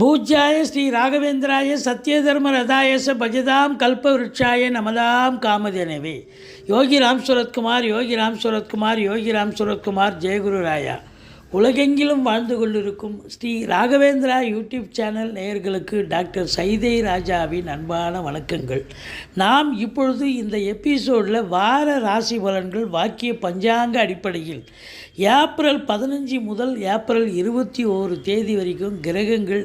பூஜ்யாய ஸ்ரீ ராகவேந்திராய சத்யதர்ம ரதாயச பஜதாம் கல்பவருட்சாய நமதாம் காமதேனவே. யோகி ராம் சுரத்குமார் யோகி ராம் சுரத்குமார் யோகி ராம் சுரத்குமார் ஜெயகுரு ராயா. உலகெங்கிலும் வாழ்ந்து கொண்டிருக்கும் ஸ்ரீ ராகவேந்திரா யூடியூப் சேனல் நேயர்களுக்கு டாக்டர் சைதை ராஜாவின் அன்பான வணக்கங்கள். நாம் இப்பொழுது இந்த எபிசோடில் வார ராசி பலன்கள் வாக்கிய பஞ்சாங்க அடிப்படையில் ஏப்ரல் பதினஞ்சு முதல் ஏப்ரல் இருபத்தி ஓரு தேதி வரைக்கும் கிரகங்கள்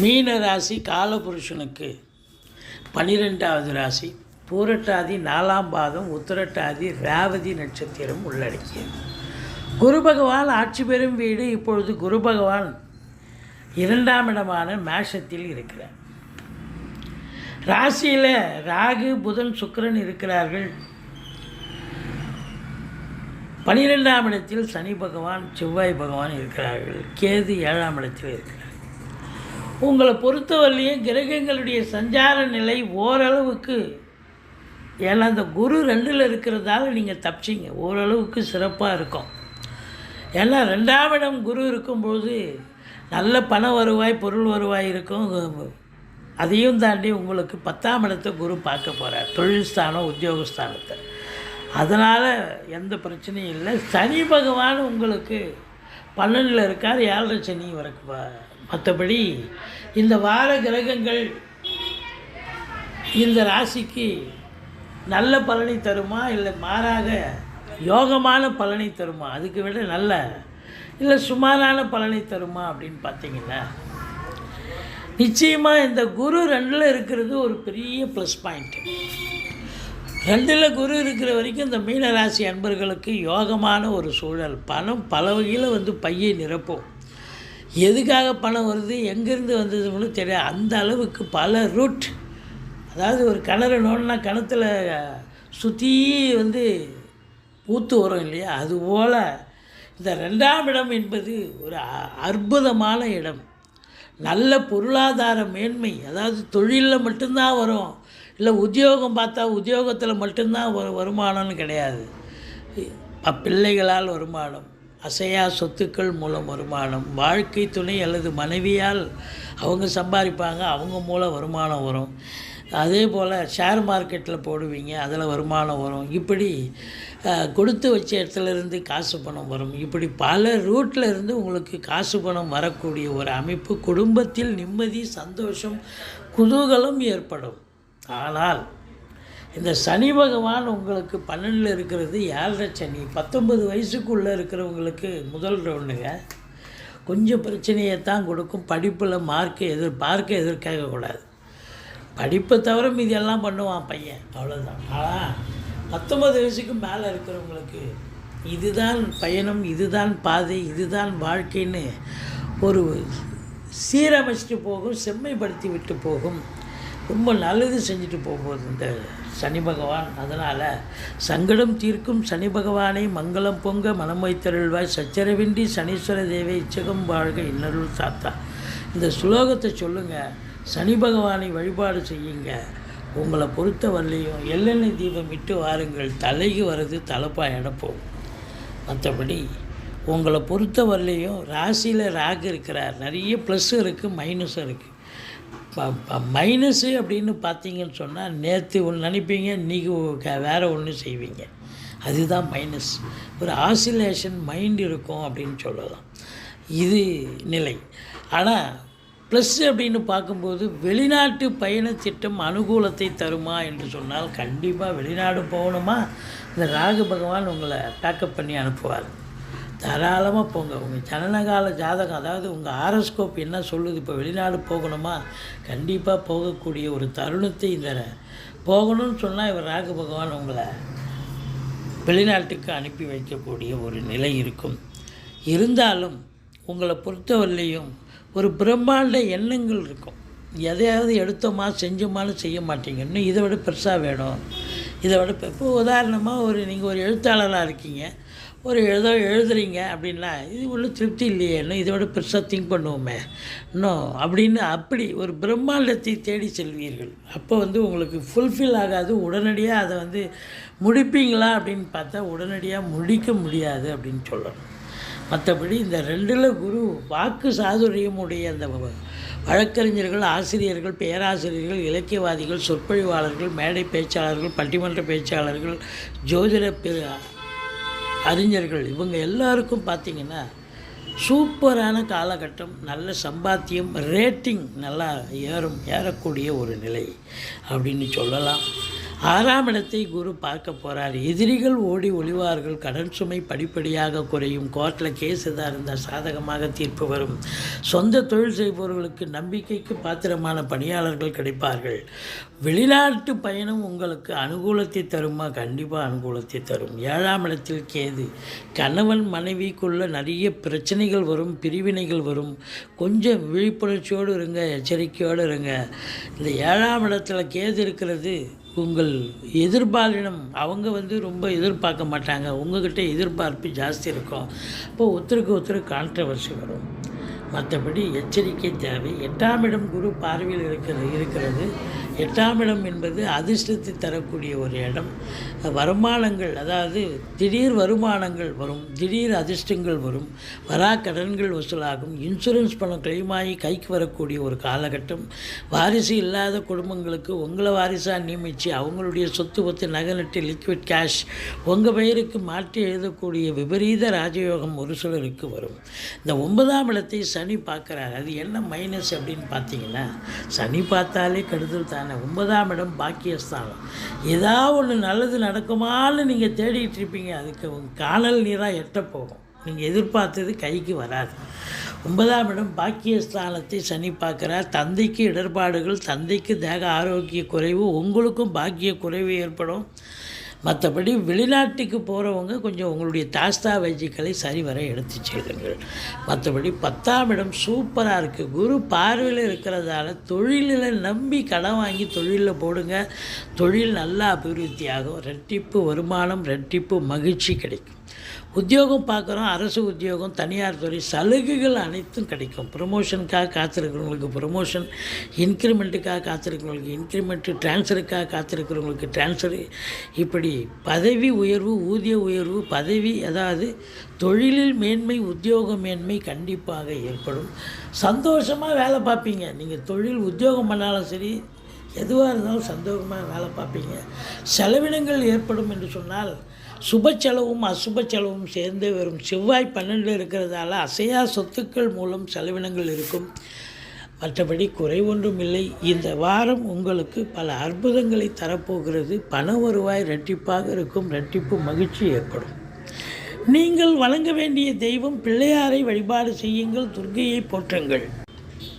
மீன ராசி காலபுருஷனுக்கு பனிரெண்டாவது ராசி பூரட்டாதி நாலாம் பாதம் உத்திரட்டாதி ரேவதி நட்சத்திரம் உள்ளடக்கியது. குரு பகவான் ஆட்சி பெறும் வீடு இப்பொழுது குரு பகவான் இரண்டாம் இடமான மேஷத்தில் இருக்கிறார். ராசியில் ராகு புதன் சுக்கிரன் இருக்கிறார்கள். பனிரெண்டாம் இடத்தில் சனி பகவான் செவ்வாய் பகவான் இருக்கிறார்கள். கேது ஏழாம் இடத்தில் இருக்கிறார். உங்களை பொறுத்தவரையிலையும் கிரகங்களுடைய சஞ்சார நிலை ஓரளவுக்கு ஏன்னா அந்த குரு ரெண்டில் இருக்கிறதால நீங்கள் தப்பிச்சிங்க. ஓரளவுக்கு சிறப்பாக இருக்கும். ஏன்னா ரெண்டாம் இடம் குரு இருக்கும்போது நல்ல பண வருவாய் பொருள் வருவாய் இருக்கும். அதையும் தாண்டி உங்களுக்கு பத்தாம் இடத்தை குரு பார்க்க போகிறார் தொழில் ஸ்தானம் உத்தியோகஸ்தானத்தை அதனால் எந்த பிரச்சனையும் இல்லை. சனி பகவான் உங்களுக்கு பன்னெண்டில் இருக்கார் ஏழரை சனி வரைக்கும் மற்றபடி இந்த வார கிரகங்கள் இந்த ராசிக்கு நல்ல பலனை தருமா? இல்லை மாறாக யோகமான பலனை தருமா? அதுக்கு விட நல்ல இல்லை சுமாரான பலனை தருமா அப்படின்னு பார்த்தீங்கன்னா நிச்சயமாக இந்த குரு ரெண்டில் இருக்கிறது ஒரு பெரிய ப்ளஸ் பாயிண்ட்டு ரெண்டில் குரு இருக்கிற வரைக்கும் இந்த மீனராசி அன்பர்களுக்கு யோகமான ஒரு சூழல். பணம் பல வகையில் வந்து பையை நிரப்பும். எதுக்காக பணம் வருது எங்கேருந்து வந்ததுன்னு தெரியாது. அந்த அளவுக்கு பல ரூட் அதாவது ஒரு கிணறு நோண்டினா கிணத்துல சுற்றி வந்து ஊற்று வரும் இல்லையா? அதுபோல் இந்த ரெண்டாம் இடம் என்பது ஒரு அ- அற்புதமான இடம். நல்ல பொருளாதார மேன்மை. அதாவது தொழிலில் மட்டும்தான் வரும். இல்லை உத்தியோகம் பார்த்தா உத்தியோகத்தில் மட்டும்தான் வரு வருமானம்னு கிடையாது. பிள்ளைகளால் வருமானம். அசையா சொத்துக்கள் மூலம் வருமானம். வாழ்க்கை துணை அல்லது மனைவியால் அவங்க சம்பாதிப்பாங்க அவங்க மூலம் வருமானம் வரும். அதே போல் ஷேர் மார்க்கெட்டில் போடுவீங்க அதில் வருமானம் வரும். இப்படி கொடுத்து வச்ச இடத்துல இருந்து காசு பணம் வரும். இப்படி பல ரூட்டில் இருந்து உங்களுக்கு காசு பணம் வரக்கூடிய ஒரு அமைப்பு குடும்பத்தில் நிம்மதி சந்தோஷம் குதூகலம் ஏற்படும். ஆனால் இந்த சனி பகவான் உங்களுக்கு பன்னெண்டில் இருக்கிறது ஏழரை சனி. பத்தொன்பது வயசுக்குள்ளே இருக்கிறவங்களுக்கு முதல் ரவுண்டுங்க. கொஞ்சம் பிரச்சனையை தான் கொடுக்கும். படிப்பில் மார்க்கை எதிர் பார்க்க படிப்பை தவிர மீதி எல்லாம் பண்ணுவான் பையன். அவ்வளோதான் ஆனால் பத்தொன்பது வயசுக்கு மேலே இருக்கிறவங்களுக்கு இதுதான் பயணம் இதுதான் பாதை இதுதான் வாழ்க்கைன்னு ஒரு சீரமைச்சிட்டு போகும் செம்மைப்படுத்தி விட்டு போகும். ரொம்ப நல்லது செஞ்சுட்டு போகும்போது இந்த சனி பகவான். அதனால் சங்கடம் தீர்க்கும் சனி பகவானை மங்களம் பொங்க மனம் வைத்தருள்வாய். சச்சரவின்றி சனீஸ்வர தேவை இச்சகம் வாழ்க இன்னருள் சாத்தா. இந்த சுலோகத்தை சொல்லுங்கள் சனி பகவானை வழிபாடு செய்யுங்க. உங்களை பொறுத்த வரலையும் எள்ளெண்ணெய் தீபம் இட்டு வாருங்கள். தலைக்கு வர்றது தலைப்பாக போகும். மற்றபடி உங்களை பொறுத்த வரலையும் ராசியில் ராகு இருக்கிறார். நிறைய ப்ளஸ்ஸும் இருக்குது மைனஸும் இருக்குது மைனஸு அப்படின்னு பார்த்தீங்கன்னு சொன்னால் நேற்று ஒன்று நினைப்பீங்க இன்றைக்கி வேறு ஒன்று செய்வீங்க. அதுதான் மைனஸ் ஒரு ஆசிலேஷன் மைண்ட் இருக்கும் அப்படின்னு சொல்லலாம். இது நிலை. ஆனால் ப்ளஸ் அப்படின்னு பார்க்கும்போது வெளிநாட்டு பயண திட்டம் அனுகூலத்தை தருமா என்று சொன்னால் கண்டிப்பாக வெளிநாடு போகணுமா? இந்த ராகு பகவான் உங்களை பேக்கப் பண்ணி அனுப்புவார். தாராளமாக போங்க. உங்கள் ஜனனகால ஜாதகம் அதாவது உங்கள் ஆரோஸ்கோப் என்ன சொல்லுது இப்போ வெளிநாடு போகணுமா? கண்டிப்பாக போகக்கூடிய ஒரு தருணத்தை இந்த போகணும்னு சொன்னால் இவர் ராகு பகவான் உங்களை வெளிநாட்டுக்கு அனுப்பி வைக்கக்கூடிய ஒரு நிலை இருக்கும். இருந்தாலும் உங்களை பொறுத்தவரையிலையும் ஒரு பிரம்மாண்ட எண்ணங்கள் இருக்கும். எதையாவது எடுத்தோமா செஞ்சோமான்னு செய்ய மாட்டீங்க. இன்னும் இதை விட பெருசாக வேணும். இதை விட இப்போ இப்போ உதாரணமாக ஒரு நீங்கள் ஒரு எழுத்தாளராக இருக்கீங்க. ஒரு ஏதோ எழுதுறீங்க அப்படின்னா இது ஒன்றும் திருப்தி இல்லையே இன்னும் இதை விட பெருசாக திங்க் பண்ணுவோமே. இன்னும் அப்படின்னு அப்படி ஒரு பிரம்மாண்டத்தை தேடி செல்வீர்கள். அப்போ வந்து உங்களுக்கு ஃபுல்ஃபில் ஆகாது உடனடியாக அதை வந்து முடிப்பீங்களா அப்படின்னு பார்த்தா உடனடியாக முடிக்க முடியாது அப்படின்னு சொல்லணும். மற்றபடி இந்த ரெண்டில் குரு வாக்கு சாதுரியமுடைய அந்த வ- வழக்கறிஞர்கள் ஆசிரியர்கள் பேராசிரியர்கள் இலக்கியவாதிகள் சொற்பொழிவாளர்கள் மேடை பேச்சாளர்கள் பட்டிமன்ற பேச்சாளர்கள் ஜோதிட பெரு அறிஞர்கள் இவங்க எல்லாருக்கும் பார்த்திங்கன்னா சூப்பரான காலகட்டம் நல்ல சம்பாத்தியம் ரேட்டிங் நல்லா ஏறும் ஏறக்கூடிய ஒரு நிலை அப்படின்னு சொல்லலாம். ஆறாம் இடத்தை குரு பார்க்க போகிறார் எதிரிகள் ஓடி ஒளிவார்கள். கடன் சுமை படிப்படியாக குறையும். கோர்ட்டில் கேஸ் எதாக இருந்தால் சாதகமாக தீர்ப்பு வரும். சொந்த தொழில் செய்பவர்களுக்கு நம்பிக்கைக்கு பாத்திரமான பணியாளர்கள் கிடைப்பார்கள். வெளிநாட்டு பயணம் உங்களுக்கு அனுகூலத்தை தருமா? கண்டிப்பாக அனுகூலத்தை தரும். ஏழாம் இடத்தில் கேது. கணவன் மனைவிக்குள்ள நிறைய பிரச்சனைகள் வரும். பிரிவினைகள் வரும். கொஞ்சம் விழிப்புணர்ச்சியோடு இருங்க எச்சரிக்கையோடு இருங்க. இந்த ஏழாம் இடத்துல கேது இருக்கிறது உங்கள் எதிர்பாலினம் அவங்க வந்து ரொம்ப எதிர்பார்க்க மாட்டாங்க. உங்ககிட்ட எதிர்பார்ப்பு ஜாஸ்தி இருக்கும். அப்போ ஒருத்தருக்கு ஒருத்தர் கான்ட்ரவர்சி வரும். மற்றபடி எச்சரிக்கை தேவை. எட்டாம் இடம் குரு பார்வையில் இருக்கிறது இருக்கிறது. எட்டாம் இடம் என்பது அதிர்ஷ்டத்தை தரக்கூடிய ஒரு இடம். வருமானங்கள் அதாவது திடீர் வருமானங்கள் வரும் திடீர் அதிர்ஷ்டங்கள் வரும் வரா கடன்கள் வசூலாகும் இன்சூரன்ஸ் பணம் claim கைக்கு வரக்கூடிய ஒரு காலகட்டம். வாரிசு இல்லாத குடும்பங்களுக்கு உங்களை வாரிசாக நியமித்து அவங்களுடைய சொத்து பத்து நகை நட்டு லிக்விட் கேஷ் உங்கள் பெயருக்கு மாற்றி எழுதக்கூடிய விபரீத ராஜயோகம் ஒரு சிலருக்கு வரும். இந்த ஒன்பதாம் இடத்தை சனி பார்க்குறாரு. அது என்ன மைனஸ் அப்படின்னு பார்த்தீங்கன்னா சனி பார்த்தாலே கெடுதல் தான் ஒன்பதாம் இடம் பாக்கியஸ்தானம். ஏதாவது ஒன்று நல்லது நடக்குமான்னு நீங்கள் தேடிட்டு இருப்பீங்க. அதுக்கு உங்கள் காணல் நீராக எட்ட போகும். நீங்கள் எதிர்பார்த்தது கைக்கு வராது. ஒன்பதாம் இடம் பாக்கியஸ்தானத்தை சனி பார்க்குறார். தந்தைக்கு இடர்பாடுகள் தந்தைக்கு தேக ஆரோக்கிய குறைவு உங்களுக்கும் பாக்கிய குறைவு ஏற்படும். மற்றபடி வெளிநாட்டுக்கு போகிறவங்க கொஞ்சம் உங்களுடைய தாஸ்தாவேஜிக்களை சரிவர எடுத்து செல்லுங்கள். மற்றபடி பத்தாம் இடம் சூப்பராக இருக்குது குரு பார்வையில் இருக்கிறதால தொழிலில் நம்பி கடன் வாங்கி தொழிலில் போடுங்க. தொழில் நல்லா அபிவிருத்தியாகும். ரெட்டிப்பு வருமானம் ரெட்டிப்பு மகிழ்ச்சி கிடைக்கும். உத்தியோகம் பார்க்குறோம் அரசு உத்தியோகம் தனியார் துறை சலுகைகள் அனைத்தும் கிடைக்கும். ப்ரொமோஷனுக்காக காத்திருக்கிறவங்களுக்கு ப்ரொமோஷன் இன்க்ரிமெண்ட்டுக்காக காத்திருக்கிறவங்களுக்கு இன்க்ரிமெண்ட்டு ட்ரான்ஸ்ஃபருக்காக காத்திருக்கிறவங்களுக்கு ட்ரான்ஸ்ஃபரு இப்படி பதவி உயர்வு ஊதிய உயர்வு பதவி அதாவது தொழிலில் மேன்மை உத்தியோக மேன்மை கண்டிப்பாக ஏற்படும். சந்தோஷமாக வேலை பார்ப்பீங்க. நீங்கள் தொழில் உத்தியோகம் பண்ணாலும் சரி எதுவாக இருந்தாலும் சந்தோஷமாக வேலை பார்ப்பீங்க. செலவினங்கள் ஏற்படும் என்று சொன்னால் சுப செலவும் அசுப செலவும் சேர்ந்து வரும் செவ்வாய் பன்னெண்டில் இருக்கிறதால அசையா சொத்துக்கள் மூலம் செலவினங்கள் இருக்கும். மற்றபடி குறை ஒன்றும் இல்லை. இந்த வாரம் உங்களுக்கு பல அற்புதங்களை தரப்போகிறது. பண வருவாய் ரெட்டிப்பாக இருக்கும். ரெட்டிப்பு மகிழ்ச்சி ஏற்படும். நீங்கள் வழங்க வேண்டிய தெய்வம் பிள்ளையாரை வழிபாடு செய்யுங்கள். துர்கையை போற்றுங்கள்.